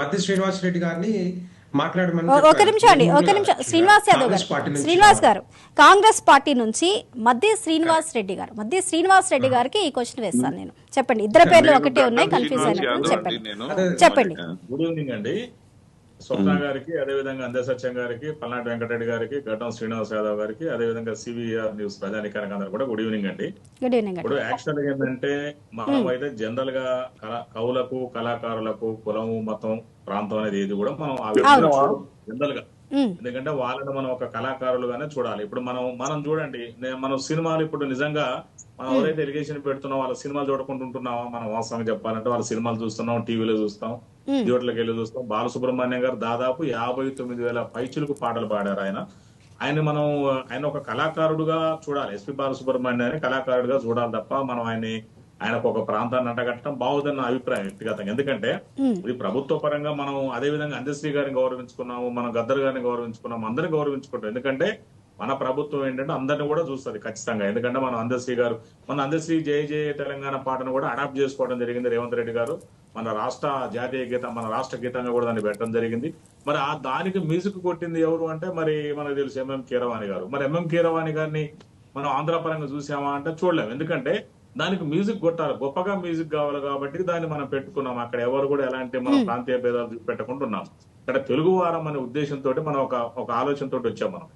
మధ్య శ్రీనివాస్ రెడ్డి గారిని ఒక. నిమిషం అండి ఒక నిమిషం. శ్రీనివాస్ యాదవ్ గారు శ్రీనివాస్ గారు కాంగ్రెస్ పార్టీ నుంచి మధ్య శ్రీనివాస్ రెడ్డి గారు మధ్య శ్రీనివాస్ రెడ్డి గారికి ఈ క్వశ్చన్ వేస్తాను నేను. చెప్పండి ఇద్దరు పేర్లు ఒకటే ఉన్నాయి కన్ఫ్యూజ్ అయినట్టు చెప్పండి. చెప్పండి. గుడ్ ఈవినింగ్ అండి. స్వప్న గారికి అదే విధంగా అందే సత్యం గారికి పల్నాటి వెంకటరెడ్డి గారికి గడ్డం శ్రీనివాస్ యాదవ్ గారికి అదే విధంగా సివిఆర్ న్యూస్ ప్రజానికానికి అందరూ కూడా గుడ్ ఈవినింగ్ అండి. గుడ్ ఈవినింగ్ అండి. ఇప్పుడు యాక్చువల్గా ఏంటంటే మనం అయితే జనరల్గా కవులకు కళాకారులకు కులము మతం ప్రాంతం అనేది ఏది కూడా మనం ఆ జనరల్గా ఎందుకంటే వాళ్ళని మనం ఒక కళాకారులుగానే చూడాలి. ఇప్పుడు మనం మనం చూడండి మనం సినిమాలు ఇప్పుడు నిజంగా మనం ఎవరైతే ఎలిగేషన్ పెడుతున్నాం వాళ్ళ సినిమాలు చూడకుంటుంటున్నామా మనం వాస్తవంగా చెప్పాలంటే వాళ్ళ సినిమాలు చూస్తున్నాం టీవీలో చూస్తాం థియేటర్లకు వెళ్ళి చూస్తాం. బాలసుబ్రహ్మణ్యం గారు దాదాపు యాభై తొమ్మిది వేల పైచులకు పాటలు పాడారు ఆయన. ఆయన మనం ఆయన ఒక కళాకారుడుగా చూడాలి. ఎస్పి బాలసుబ్రహ్మణ్యాన్ని కళాకారుడుగా చూడాలి తప్ప మనం ఆయన్ని ఆయనకు ఒక ప్రాంతాన్ని అంటగట్టడం బాగుందని నా అభిప్రాయం వ్యక్తిగతంగా. ఎందుకంటే ఇది ప్రభుత్వ పరంగా మనం అదే విధంగా అందశ్రీ గారిని గౌరవించుకున్నాము మనం గద్దర్ గారిని గౌరవించుకున్నాము అందరిని గౌరవించుకుంటాం. ఎందుకంటే మన ప్రభుత్వం ఏంటంటే అందరిని కూడా చూస్తుంది ఖచ్చితంగా. ఎందుకంటే మనం అందశ్రీ గారు మన అందశ్రీ జయ జయ తెలంగాణ పాటను కూడా అడాప్ట్ చేసుకోవడం జరిగింది రేవంత్ రెడ్డి గారు. మన రాష్ట్ర జాతీయ గీతం మన రాష్ట్ర గీతంగా కూడా దాన్ని పెట్టడం జరిగింది. మరి ఆ దానికి మ్యూజిక్ కొట్టింది ఎవరు అంటే మరి మనకు తెలుసు ఎంఎం కీరవాణి గారు. మరి ఎంఎం కీరవాణి గారిని మనం ఆంధ్ర పరంగా చూసామా అంటే చూడలేము ఎందుకంటే దానికి మ్యూజిక్ కొట్టాలి. గొప్పగా మ్యూజిక్ కావాలి కాబట్టి దాన్ని మనం పెట్టుకున్నాం. అక్కడ ఎవరు కూడా ఎలాంటి మన ప్రాంతీయ భేదాలు పెట్టకుంటున్నాం ఇక్కడ తెలుగు వారం అనే ఉద్దేశంతో మనం ఒక ఒక ఆలోచనతో వచ్చాం మనం.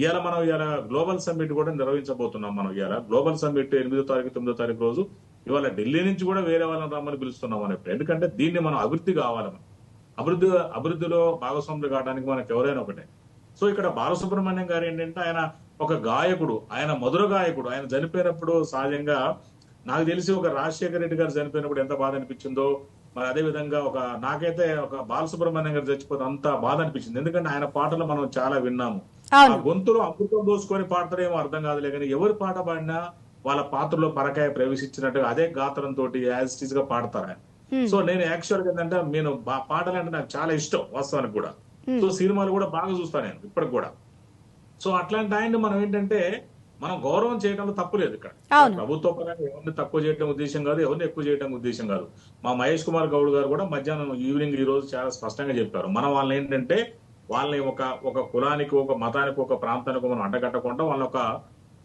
ఇవాళ మనం ఇవాళ గ్లోబల్ సమ్మిట్ కూడా నిర్వహించబోతున్నాం మనం ఇవాళ గ్లోబల్ సమ్మిట్ ఎనిమిదో తారీఖు తొమ్మిదో తారీఖు రోజు ఇవాళ ఢిల్లీ నుంచి కూడా వేరే వాళ్ళని రమ్మని పిలుస్తున్నాం మనం ఇప్పుడు ఎందుకంటే దీన్ని మనం అభివృద్ధి కావాలి మనం. అభివృద్ధి అభివృద్ధిలో భాగస్వాములు కావడానికి మనకు ఎవరైనా ఒకటే. సో ఇక్కడ బాలసుబ్రహ్మణ్యం గారు ఏంటంటే ఆయన ఒక గాయకుడు ఆయన మధుర గాయకుడు. ఆయన చనిపోయినప్పుడు సహజంగా నాకు తెలిసి ఒక రాజశేఖర రెడ్డి గారు చనిపోయినప్పుడు ఎంత బాధ అనిపించిందో మరి అదే విధంగా ఒక నాకైతే ఒక బాలసుబ్రహ్మణ్యం గారు చచ్చిపోతే అంత బాధ అనిపించింది. ఎందుకంటే ఆయన పాటలు మనం చాలా విన్నాము. ఆ గొంతులో అమృతం దోసుకొని పాడతారేమో అర్థం కాదులే కానీ ఎవరు పాట పాడినా వాళ్ళ పాత్రలో పరకాయ ప్రవేశించినట్టుగా అదే గాత్రం తోటి యాజ్ టీజ్గా పాడతారు ఆయన. సో నేను యాక్చువల్గా ఏంటంటే నేను పాటలు అంటే నాకు చాలా ఇష్టం వాస్తవానికి కూడా. సో సినిమాలు కూడా బాగా చూస్తాను నేను ఇప్పటికి కూడా. సో అట్లాంటి ఆయన్ని మనం ఏంటంటే మనం గౌరవం చేయడంలో తప్పు లేదు ఇక్కడ. ప్రభుత్వ పరంగా ఎవరిని తక్కువ చేయడం ఉద్దేశం కాదు ఎవరిని ఎక్కువ చేయడం ఉద్దేశం కాదు. మా మహేష్ కుమార్ గౌడ్ గారు కూడా మధ్యాహ్నం ఈవినింగ్ ఈ రోజు చాలా స్పష్టంగా చెప్పారు. మనం వాళ్ళని ఏంటంటే వాళ్ళని ఒక ఒక కులానికి ఒక మతానికి ఒక ప్రాంతానికి మనం అడ్డగట్టకుండా వాళ్ళని ఒక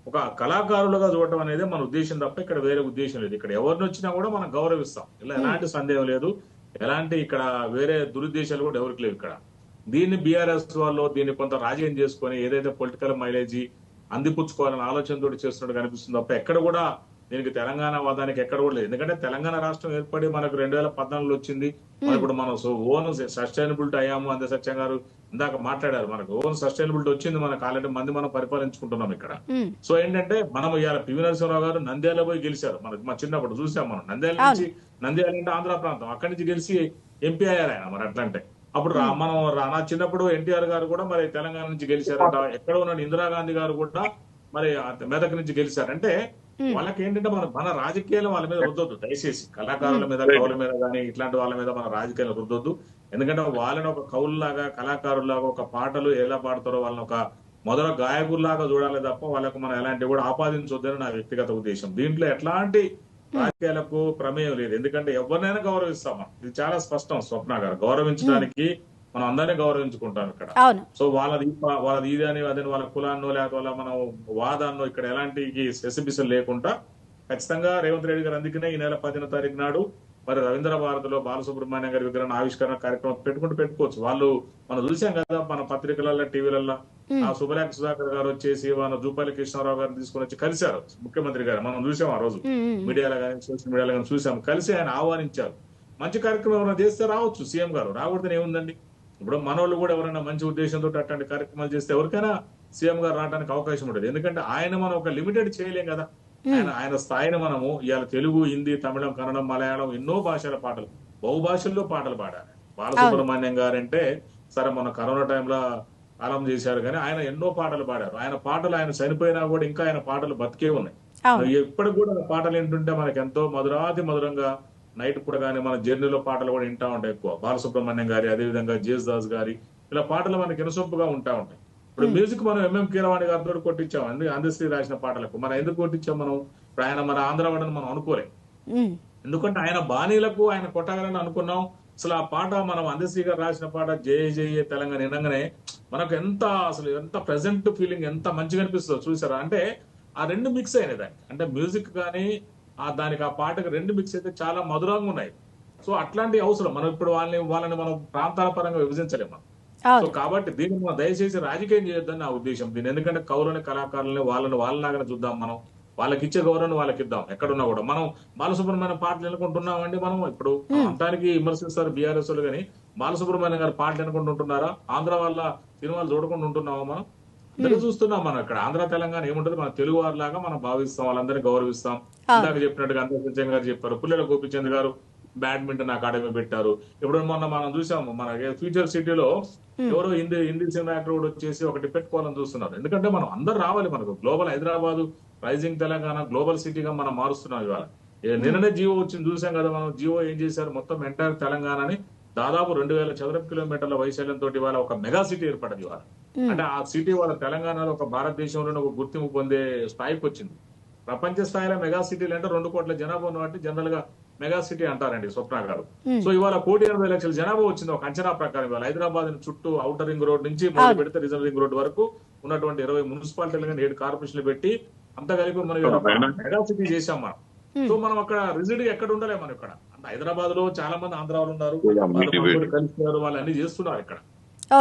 ఒక కళాకారులుగా చూడటం అనేది మన ఉద్దేశం తప్ప ఇక్కడ వేరే ఉద్దేశం లేదు. ఇక్కడ ఎవరిని వచ్చినా కూడా మనం గౌరవిస్తాం. ఇలా ఎలాంటి సందేహం లేదు. ఎలాంటి ఇక్కడ వేరే దురుద్దేశాలు కూడా ఎవరికి లేవు ఇక్కడ. దీన్ని బీఆర్ఎస్ వాళ్ళు దీన్ని కొంత రాజకీయం చేసుకొని ఏదైతే పొలిటికల్ మైలేజీ అందిపుచ్చుకోవాలని ఆలోచనతో చేస్తున్నట్టు కనిపిస్తుంది తప్ప ఎక్కడ కూడా దీనికి తెలంగాణ వాదానికి ఎక్కడ కూడా లేదు. ఎందుకంటే తెలంగాణ రాష్ట్రం ఏర్పడి మనకు రెండు వేల పద్నాలుగులో వచ్చింది. మరి ఇప్పుడు మనం ఓన్ సస్టైనబిలిటీ అయ్యాము అందే సత్యం గారు. ఇందాక మాట్లాడారు మనకు ఓన్ సస్టైనబిలిటీ వచ్చింది మనకు ఆల్రెడీ మంది మనం పరిపాలించుకుంటున్నాం ఇక్కడ. సో ఏంటంటే మనం ఇవాళ పివి నరసింహరావు గారు నంద్యాల పోయి గెలిచారు. మనకి మా చిన్నప్పుడు చూసాం మనం. నంద్యాల నుంచి నంద్యాల అంటే ఆంధ్ర ప్రాంతం. అక్కడి నుంచి గెలిచి ఎంపీ అయ్యారు ఆయన మరి అట్లా అంటే అప్పుడు మనం నా చిన్నప్పుడు ఎన్టీఆర్ గారు కూడా మరి తెలంగాణ నుంచి గెలిచారట. ఎక్కడ ఉన్న ఇందిరాగాంధీ గారు కూడా మరి మెదక్ నుంచి గెలిచారు. అంటే వాళ్ళకి ఏంటంటే మన మన రాజకీయాలు వాళ్ళ మీద రుద్దొద్దు దయచేసి కళాకారుల మీద కవుల మీద కానీ ఇట్లాంటి వాళ్ళ మీద మన రాజకీయాలు రుద్దొద్దు ఎందుకంటే వాళ్ళని ఒక కవుల్లాగా కళాకారుల్లాగా ఒక పాటలు ఎలా పాడతారో వాళ్ళని ఒక మొదల గాయకుల్లాగా చూడాలి తప్ప వాళ్ళకు మనం ఎలాంటివి కూడా ఆపాదించొద్దని నా వ్యక్తిగత ఉద్దేశం. దీంట్లో ఎట్లాంటి రాజకీయాలకు ప్రమేయం లేదు. ఎందుకంటే ఎవరినైనా గౌరవిస్తాం మనం. ఇది చాలా స్పష్టం స్వప్న గారు. గౌరవించడానికి మనం అందరినీ గౌరవించుకుంటాం ఇక్కడ. సో వాళ్ళది వాళ్ళది ఇది అని అదని వాళ్ళ కులాన్నో లేకపోతే వాళ్ళ మనం వాదాన్నో ఇక్కడ ఎలాంటి స్పెసిఫిషన్ లేకుండా ఖచ్చితంగా రేవంత్ రెడ్డి గారు అందుకనే ఈ నెల పదిన తారీఖు నాడు మరి రవీంద్ర భారతిలో బాలసుబ్రహ్మణ్యం గారి విగ్రహం ఆవిష్కరణ కార్యక్రమం పెట్టుకుంటూ పెట్టుకోవచ్చు. వాళ్ళు మనం చూసాం కదా మన పత్రికలలో టీవీలలో ఆ సుబలేఖ సుధాకర్ గారు వచ్చేసి మన జూపల్లి కృష్ణారావు గారిని తీసుకొని వచ్చి కలిశారు. ముఖ్యమంత్రి గారు మనం చూసాం ఆ రోజు. మీడియాలో కానీ సోషల్ మీడియాలో కానీ చూసాం. కలిసి ఆయన ఆహ్వానించారు. మంచి కార్యక్రమం ఎవరైనా చేస్తే రావచ్చు సీఎం గారు. రాకూడదని ఏముందండి? ఇప్పుడు మనోళ్ళు కూడా ఎవరైనా మంచి ఉద్దేశంతో అట్లాంటి కార్యక్రమాలు చేస్తే ఎవరికైనా సీఎం గారు రావడానికి అవకాశం ఉంటుంది ఎందుకంటే ఆయన మనం ఒక లిమిటెడ్ చేయలేం కదా. ఆయన ఆయన స్థాయిని మనము ఇవాళ తెలుగు హిందీ తమిళం కన్నడం మలయాళం ఎన్నో భాషల పాటలు బహుభాషల్లో పాటలు పాడారు. బాలసుబ్రహ్మణ్యం గారంటే సరే మన కరోనా టైంలో కాలం చేశారు కానీ ఆయన ఎన్నో పాటలు పాడారు. ఆయన పాటలు ఆయన చనిపోయినా కూడా ఇంకా ఆయన పాటలు బతికే ఉన్నాయి. ఎప్పుడు కూడా పాటలు వింటుంటే మనకి ఎంతో మధురాతి మధురంగా నైట్ కూడా కానీ మన జర్నీలో పాటలు కూడా వింటా ఉంటాయి ఎక్కువ. బాలసుబ్రహ్మణ్యం గారి అదే విధంగా జేస్ దాస్ గారి ఇలా పాటలు మనకి ఇనసొంపుగా ఉంటా ఉంటాయి. ఇప్పుడు మ్యూజిక్ మనం ఎంఎం కీరవాణి గారితో కొట్టించాం. అందుకే అందశ్రీ రాసిన పాటలకు మనం ఎందుకు కొట్టించాం మనం? ఇప్పుడు ఆయన మన ఆంధ్ర వాడని మనం అనుకోలేం. ఉమ్, ఎందుకంటే ఆయన బాణీలకు ఆయన కొట్టగలని అనుకున్నాం. అసలు ఆ పాట మనం అందశ్రీ గారు రాసిన పాట జయ జయ తెలంగాణ వినగానే మనకు ఎంత అసలు ఎంత ప్రెసెంట్ ఫీలింగ్ ఎంత మంచిగా అనిపిస్తుందో చూసారా? అంటే ఆ రెండు మిక్స్ అయినాయి దానికి. అంటే మ్యూజిక్ కానీ ఆ దానికి ఆ పాటకి రెండు మిక్స్ అయితే చాలా మధురంగా ఉన్నాయి. సో అట్లాంటి అవసరం. మనం ఇప్పుడు వాళ్ళని వాళ్ళని మనం ప్రాంతాల పరంగా విభజించలేము మనం. సో కాబట్టి దీన్ని మనం దయచేసి రాజకీయం చేయొద్దని నా ఉద్దేశం. దీని ఎందుకంటే కౌరని కళాకారులని వాళ్ళని వాళ్ళలాగానే చూద్దాం మనం. వాళ్ళకి ఇచ్చే గౌరవం వాళ్ళకి ఇద్దాం ఎక్కడున్నా కూడా. మనం బాలసుబ్రహ్మణ్యం పాటలు ఎన్నుకుంటున్నామండి మనం ఇప్పుడు. అంతానికి విమర్శిస్తారు బీఆర్ఎస్ కానీ బాలసుబ్రహ్మణ్యం గారి పాటలు ఎన్నుకుంటుంటున్నారా? ఆంధ్ర వాళ్ళ సినిమాలు చూడకుండా ఉంటున్నామా మనం? అందరూ చూస్తున్నాం మనం ఇక్కడ ఆంధ్ర తెలంగాణ ఏముంటది మన తెలుగు వారిలాగా మనం భావిస్తాం వాళ్ళందరినీ గౌరవిస్తాం. ఇందాక చెప్పినట్టుగా అంతర్సత్యం గారు చెప్పారు. పుల్లెల గోపిచంద్ గారు బ్యాడ్మింటన్ అకాడమీ పెట్టారు. ఇప్పుడు మొన్న మనం చూసాము మన ఫ్యూచర్ సిటీలో ఎవరో హిందీ హిందీ సినిమా యాక్టర్ కూడా వచ్చేసి ఒకటి పెట్టుకోవాలని చూస్తున్నారు. ఎందుకంటే మనం అందరు రావాలి మనకు. Global Hyderabad rising Telangana global సిటీగా మనం మారుస్తున్నాం ఇవాళ. నిన్ననే జియో వచ్చింది చూసాం కదా మనం. జియో ఏం చేశారు? మొత్తం ఎంటైర్ తెలంగాణని దాదాపు రెండు వేల చదరపు కిలోమీటర్ల వైశాల్యంతో ఇవాళ ఒక మెగా సిటీ ఏర్పడింది ఇవాళ. అంటే ఆ సిటీ వాళ్ళ తెలంగాణలో ఒక భారతదేశంలోనే ఒక గుర్తింపు పొందే స్థాయికి వచ్చింది. ప్రపంచ స్థాయిలో మెగా సిటీలు అంటే రెండు కోట్ల జనాభా ఉన్నట్టు జనరల్గా మెగా సిటీ అంటారండి స్వప్న గారు. సో ఇవాళ కోటి ఎనభై లక్షల జనాభా వచ్చింది ఒక అంచనా ప్రకారం ఇవాళ. హైదరాబాద్ చుట్టూ అవుటర్ రింగ్ రోడ్ నుంచి మొదలు పెడితే రిజర్వ్ రింగ్ రోడ్ వరకు ఉన్నటువంటి ఇరవై మున్సిపాలిటీలు కానీ ఏడు కార్పొరేషన్లు పెట్టి అంతా కలిపి మనం మెగా సిటీ చేశాం మనం. సో మనం అక్కడ రిజిడ్ ఎక్కడ ఉండలే మనం ఇక్కడ. హైదరాబాద్లో చాలా మంది ఆంధ్ర వాళ్ళు ఉన్నారు కలిసినారు వాళ్ళు అన్ని చేస్తున్నారు ఇక్కడ.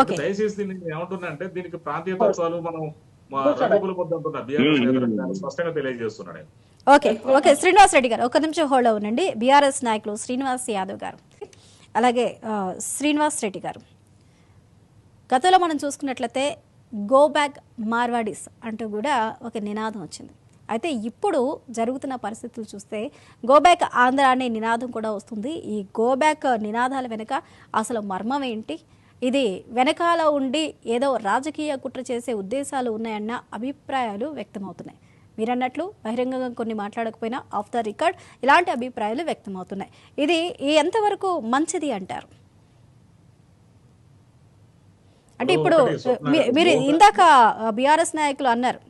ఓకే. దయచేసి దీన్ని నేను ఏమంటున్నా అంటే దీనికి ప్రాంతీయ తత్వాలు మనం మా రఘుకుల పొద్దు అంటున్నా బీఆర్ఎస్ నేతలకు చాలా స్పష్టంగా తెలియజేస్తున్నాడు. ఓకే. ఓకే శ్రీనివాస్ రెడ్డి గారు ఒక నిమిషం హోల్డ్ ఉండండి. బీఆర్ఎస్ నాయకులు శ్రీనివాస్ యాదవ్ గారు అలాగే శ్రీనివాస్ రెడ్డి గారు. గతంలో మనం చూసుకున్నట్లయితే గో బ్యాక్ మార్వాడీస్ అంటూ కూడా ఒక నినాదం వచ్చింది. అయితే ఇప్పుడు జరుగుతున్న పరిస్థితులు చూస్తే గో బ్యాక్ ఆంధ్ర అనే నినాదం కూడా వస్తుంది. ఈ గో బ్యాక్ నినాదాల వెనుక అసలు మర్మం ఏంటి? ఇది వెనకాల ఉండి ఏదో రాజకీయ కుట్ర చేసే ఉద్దేశాలు ఉన్నాయన్న అభిప్రాయాలు వ్యక్తమవుతున్నాయి. మీరన్నట్లు బహిరంగంగా కొన్ని మాట్లాడకపోయినా ఆఫ్ ద రికార్డ్ ఇలాంటి అభిప్రాయాలు వ్యక్తమవుతున్నాయి. ఇది ఎంతవరకు మంచిది అంటారు? అంటే ఇప్పుడు మీరు ఇందాక బీఆర్ఎస్ నాయకులు అన్నారు.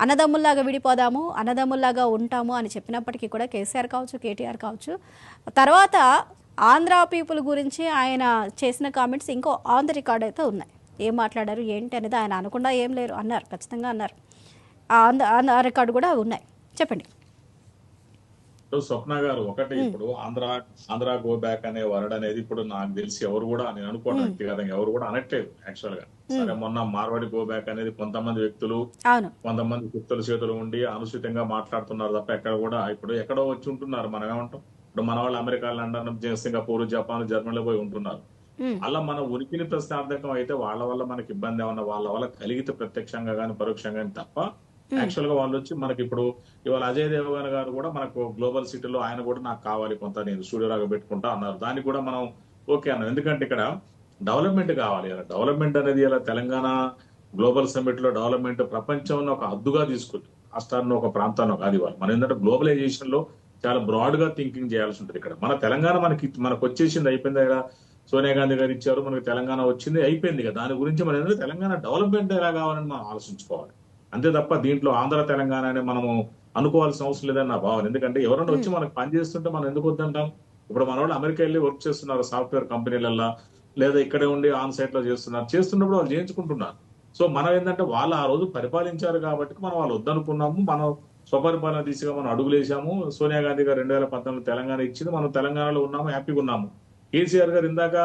అన్నదమ్ముల్లాగా విడిపోదాము అన్నదమ్ముల్లాగా ఉంటాము అని చెప్పినప్పటికీ కూడా కేసీఆర్ కావచ్చు కేటీఆర్ కావచ్చు. తర్వాత ఆంధ్ర పీపుల్ గురించి ఆయన చేసిన కామెంట్స్ ఇంకో ఆన్ ద రికార్డ్ అయితే ఉన్నాయి. ఏం మాట్లాడారు ఏంటి అనేది ఆయన అనకుండా ఏం లేరు అన్నారు ఖచ్చితంగా అన్నారు. ఆ ఆన్ ద- ఆన్ రికార్డు కూడా ఉన్నాయి. చెప్పండి. స్వప్న గారు ఒకటి ఇప్పుడు ఆంధ్ర ఆంధ్ర గో బ్యాక్ అనే వర్డ్ అనేది ఇప్పుడు నాకు తెలిసి ఎవరు కూడా నేను అనుకోను వ్యక్తిగతంగా ఎవరు కూడా అనట్లేదు యాక్చువల్గా. సరే మొన్న మార్వాడి గో బ్యాక్ అనేది కొంతమంది వ్యక్తులు కొంతమంది కుత్తల చేతులు ఉండి అనుచితంగా మాట్లాడుతున్నారు తప్ప ఎక్కడ కూడా ఇప్పుడు ఎక్కడో వచ్చి ఉంటున్నారు మనం ఏమంటాం? ఇప్పుడు మన వాళ్ళు అమెరికా లండన్ సింగపూర్ జపాన్ జర్మనీలో పోయి ఉంటున్నారు. అలా మన ఉనికిని ప్రశ్నార్థకం అయితే వాళ్ళ వల్ల మనకి ఇబ్బంది ఏమన్నా వాళ్ళ వల్ల కలిగితే ప్రత్యక్షంగా కానీ పరోక్షంగా కానీ తప్ప Hmm. యాక్చువల్గా వాళ్ళు వచ్చి మనకి ఇప్పుడు ఇవాళ అజయ్ దేవగన్ గారు కూడా మనకు గ్లోబల్ సిటీలో ఆయన కూడా నాకు కావాలి కొంత నేను స్టూడియో లాగా పెట్టుకుంటా అన్నారు. దానికి కూడా మనం ఓకే అన్నాం. ఎందుకంటే ఇక్కడ డెవలప్మెంట్ కావాలి. అలా డెవలప్మెంట్ అనేది ఇలా తెలంగాణ గ్లోబల్ సమ్మిట్లో డెవలప్మెంట్ ప్రపంచంలో ఒక హద్దుగా తీసుకుంది. రాష్ట్రాన్ని ఒక ప్రాంతాన్ని కాదు ఇవాళ మనం ఏంటంటే గ్లోబలైజేషన్లో చాలా బ్రాడ్గా థింకింగ్ చేయాల్సి ఉంటుంది ఇక్కడ. మన తెలంగాణ మనకి మనకు వచ్చేసింది అయిపోయింది కదా సోనియా గాంధీ గారు ఇచ్చారు మనకి తెలంగాణ వచ్చింది అయిపోయింది కదా దాని గురించి మనం ఏంటంటే తెలంగాణ డెవలప్మెంట్ ఎలా కావాలని మనం ఆలోచించుకోవాలి. అంతే తప్ప దీంట్లో ఆంధ్ర తెలంగాణ అని మనము అనుకోవాల్సిన అవసరం లేదని నా భావన. ఎందుకంటే ఎవరైనా వచ్చి మనకు పని చేస్తుంటే మనం ఎందుకు వద్దంటాం? ఇప్పుడు మన వాళ్ళు అమెరికా వెళ్ళి వర్క్ చేస్తున్నారు సాఫ్ట్వేర్ కంపెనీలల్లో లేదా ఇక్కడే ఉండి ఆన్ సైట్లో చేస్తున్నారు. చేస్తున్నప్పుడు వాళ్ళు చేయించుకుంటున్నారు. సో మనం ఏంటంటే వాళ్ళు ఆ రోజు పరిపాలించారు కాబట్టి మనం వాళ్ళు వద్దనుకున్నాము. మనం స్వపరిపాలన దిశగా మనం అడుగులేసాము సోనియా గాంధీ గారు రెండు వేల పంతొమ్మిది తెలంగాణ ఇచ్చింది. మనం తెలంగాణలో ఉన్నాము హ్యాపీగా ఉన్నాము. కేసీఆర్ గారు ఇందాక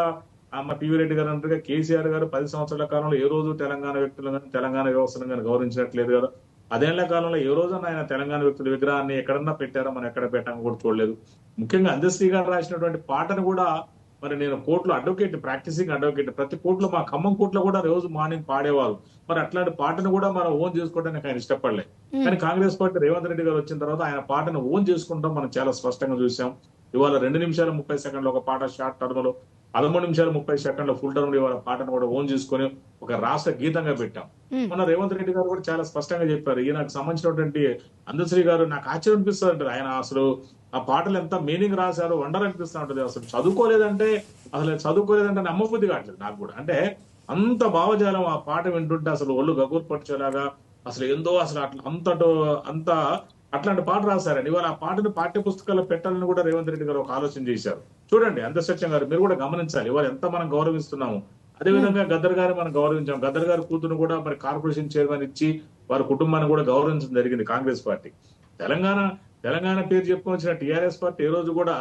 అమ్మ టీవీ రెడ్డి గారు అంటారుగా కేసీఆర్ గారు పది సంవత్సరాల కాలంలో ఏ రోజు తెలంగాణ వ్యక్తులను కానీ తెలంగాణ వ్యవస్థను కానీ గౌరవించినట్లేదు కదా. అదేళ్ళ కాలంలో ఏ రోజున ఆయన తెలంగాణ వ్యక్తుల విగ్రహాన్ని ఎక్కడన్నా పెట్టారో మనం ఎక్కడ పెట్టామో కూడా చూడలేదు. ముఖ్యంగా అందశ్రీ గారు రాసినటువంటి పాటను కూడా మరి నేను కోర్టులో అడ్వకేట్ ప్రాక్టీసింగ్ అడ్వకేట్ ప్రతి కోర్టులో మా ఖమ్మం కోర్టులో కూడా రోజు మార్నింగ్ పాడేవారు మరి అట్లాంటి పాటను కూడా మనం ఓన్ చేసుకోవడానికి ఆయన ఇష్టపడలే. కానీ కాంగ్రెస్ పార్టీ రేవంత్ రెడ్డి గారు వచ్చిన తర్వాత ఆయన పాటను ఓన్ చేసుకుంటాం మనం చాలా స్పష్టంగా చూసాం. ఇవాళ రెండు నిమిషాల ముప్పై సెకండ్ల ఒక పాట షార్ట్ టర్మ్లో పదమూడు నిమిషాలు ముప్పై సెకండ్ల ఫుల్ టర్మ్ ఇవాళ పాటను కూడా ఓన్ చేసుకొని ఒక రాష్ట్ర గీతంగా పెట్టాం. మొన్న రేవంత్ రెడ్డి గారు కూడా చాలా స్పష్టంగా చెప్పారు. ఈయనకు సంబంధించినటువంటి అందశ్రీ గారు నాకు ఆశ్చర్యం అనిపిస్తుంది అంటారు ఆయన అసలు ఆ పాటలు ఎంత మీనింగ్ రాశారో వండర్ అనిపిస్తూ ఉంటుంది అసలు చదువుకోలేదంటే అసలు చదువుకోలేదంటే నమ్మబుద్ధి కావట్లేదు నాకు కూడా. అంటే అంత భావజాలం ఆ పాట వింటుంటే అసలు ఒళ్ళు గగురు పట్టుచేలాగా అసలు ఏందో అసలు అట్లా అంతటో అంత అట్లాంటి పాట రాశారండి. ఇవాళ ఆ పాటను పాఠ్య పుస్తకాల్లో పెట్టాలని కూడా రేవంత్ రెడ్డి గారు ఒక ఆలోచన చేశారు. చూడండి అంతసత్యం గారు మీరు కూడా గమనించాలి. ఇవాళ ఎంత మనం గౌరవిస్తున్నాము. అదే విధంగా గద్దర్ గారిని మనం గౌరవించాం గద్దర్ గారి కూతురు కూడా మరి కార్పొరేషన్ చైర్మన్ ఇచ్చి వారి కుటుంబాన్ని కూడా గౌరవించడం జరిగింది కాంగ్రెస్ పార్టీ. తెలంగాణ తెలంగాణ పేరు చెప్పుకొని వచ్చిన టీఆర్ఎస్ పార్టీ ఏ రోజు కూడా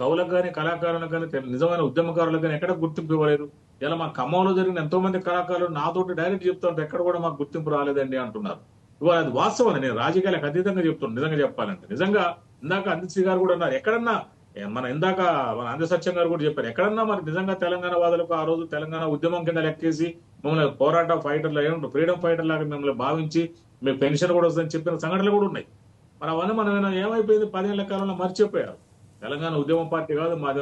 కవులకు కానీ కళాకారులకు కానీ నిజమైన ఉద్యమకారులకు కానీ ఎక్కడ గుర్తింపు ఇవ్వలేదు. ఇలా మా ఖమ్మంలో జరిగిన ఎంతో మంది కళాకారులు నాతోటి డైరెక్ట్ చెప్తుంటే ఎక్కడ కూడా మాకు గుర్తింపు రాలేదండి అంటున్నారు. ఇవాళ అది వాస్తవం నేను రాజకీయాలకు అతీతంగా చెప్తున్నాను నిజంగా చెప్పాలంటే. నిజంగా ఇందాక అందిశ్రీ గారు కూడా అన్నారు ఎక్కడన్నా మన ఇందాక మన అంద సత్యం గారు కూడా చెప్పారు ఎక్కడన్నా మరి నిజంగా తెలంగాణ వాదులకు ఆ రోజు తెలంగాణ ఉద్యమం కింద లెక్కేసి మమ్మల్ని పోరాట ఫైటర్లు ఏమంటారు ఫ్రీడమ్ ఫైటర్ లాగా మిమ్మల్ని భావించి మీకు పెన్షన్ కూడా వస్తుందని చెప్పిన సంఘటనలు కూడా ఉన్నాయి. మరి అవన్నీ మనం ఏమైపోయింది పదేళ్ళ కాలంలో మర్చిపోయారు. తెలంగాణ ఉద్యమ పార్టీ కాదు మాది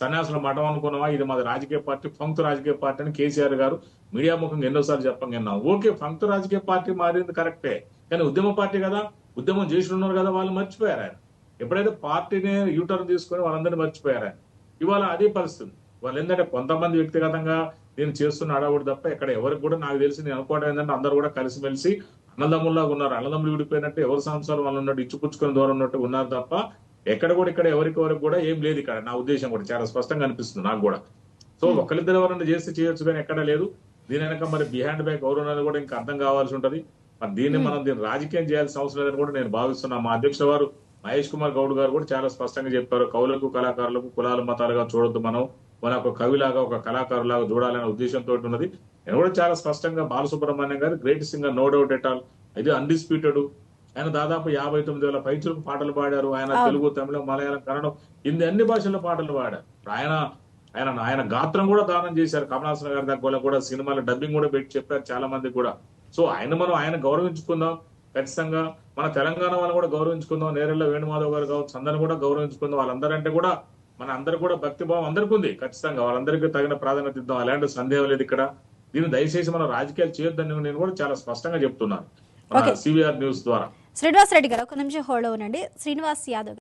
సన్యాసుల మఠం అనుకున్నావా? ఇది మాది రాజకీయ పార్టీ ఫంక్తు రాజకీయ పార్టీ అని కేసీఆర్ గారు మీడియా ముఖంగా ఎన్నోసార్లు చెప్పంగా ఓకే ఫంక్తు రాజకీయ పార్టీ మారింది కరెక్టే. కానీ ఉద్యమ పార్టీ కదా. ఉద్యమం చేసి ఉన్నారు కదా వాళ్ళు మర్చిపోయారు? ఆయన ఎప్పుడైతే పార్టీని యూటర్న్ తీసుకొని వాళ్ళందరినీ మర్చిపోయారు? ఆయన ఇవాళ అదే పరిస్థితి. వాళ్ళు ఏంటంటే కొంతమంది వ్యక్తిగతంగా నేను చేస్తున్న అడవుడు తప్ప ఇక్కడ ఎవరికి కూడా నాకు తెలిసి నేను అనుకోవడం ఏంటంటే అందరూ కూడా కలిసిమెలిసి అన్నదమ్ముల్లాగా ఉన్నారు. అన్నదమ్ములు విడిపోయినట్టు ఎవరి సంవత్సరాలు వాళ్ళు ఉన్నట్టు ఇచ్చిపుచ్చుకునే దూరం ఉన్నట్టు ఉన్నారు తప్ప ఎక్కడ కూడా ఇక్కడ ఎవరికి ఎవరికి కూడా ఏం లేదు ఇక్కడ. నా ఉద్దేశం కూడా చాలా స్పష్టంగా అనిపిస్తుంది నాకు కూడా. సో ఒకరిద్దరు ఎవరన్నా చేస్తే చేయొచ్చు కానీ ఎక్కడ లేదు. దీని వెనక మరి బిహైండ్ బ్యాక్ ఎవరు ఉన్నది కూడా ఇంకా అర్థం కావాల్సి ఉంటది. మరి దీన్ని మనం దీన్ని రాజకీయం చేయాల్సిన అవసరం లేదని కూడా నేను భావిస్తున్నాను మా అధ్యక్షుల వారు మహేష్ కుమార్ గౌడ్ గారు కూడా చాలా స్పష్టంగా చెప్పారు. కవులకు కళాకారులకు కులాలు మతాలుగా చూడొద్దు మనం. మన ఒక కవిలాగా ఒక కళాకారులాగా చూడాలనే ఉద్దేశంతో ఉన్నది. నేను కూడా చాలా స్పష్టంగా బాలసుబ్రహ్మణ్యం గారు great singer no doubt at all ఇది అన్డిస్ప్యూటెడ్ ఆయన దాదాపు యాభై తొమ్మిది వేల పైచులకు పాటలు పాడారు. ఆయన. తెలుగు తమిళం మలయాళం కన్నడం హిందీ అన్ని భాషల్లో పాటలు పాడారు. ఆయన ఆయన ఆయన గాత్రం కూడా దానం చేశారు. కమలాసన్ గారి దగ్గర కూడా సినిమాల డబ్బింగ్ కూడా పెట్టి చెప్పారు చాలా మంది కూడా. సో ఆయన మనం ఆయన గౌరవించుకుందాం. ఖచ్చితంగా మన తెలంగాణ వాళ్ళని కూడా గౌరవించుకుందాం. నేరెళ్ళ వేణుమాధవ్ గారు కావచ్చు అందరిని కూడా గౌరవించుకుందాం. వాళ్ళందరంటే కూడా మన అందరు కూడా భక్తి భావం అందరికీ ఉంది. ఖచ్చితంగా వాళ్ళందరికీ తగిన ప్రాధాన్యత ఇద్దాం. అలాంటి సందేహం లేదు ఇక్కడ. దీన్ని దయచేసి మనం రాజకీయాలు చేయొద్దని నేను కూడా చాలా స్పష్టంగా చెప్తున్నాను. సివిఆర్ న్యూస్ ద్వారా. శ్రీనివాస్ రెడ్డి గారు ఒక నిమిషం హోల్డ్ అవునండి శ్రీనివాస్ యాదవ్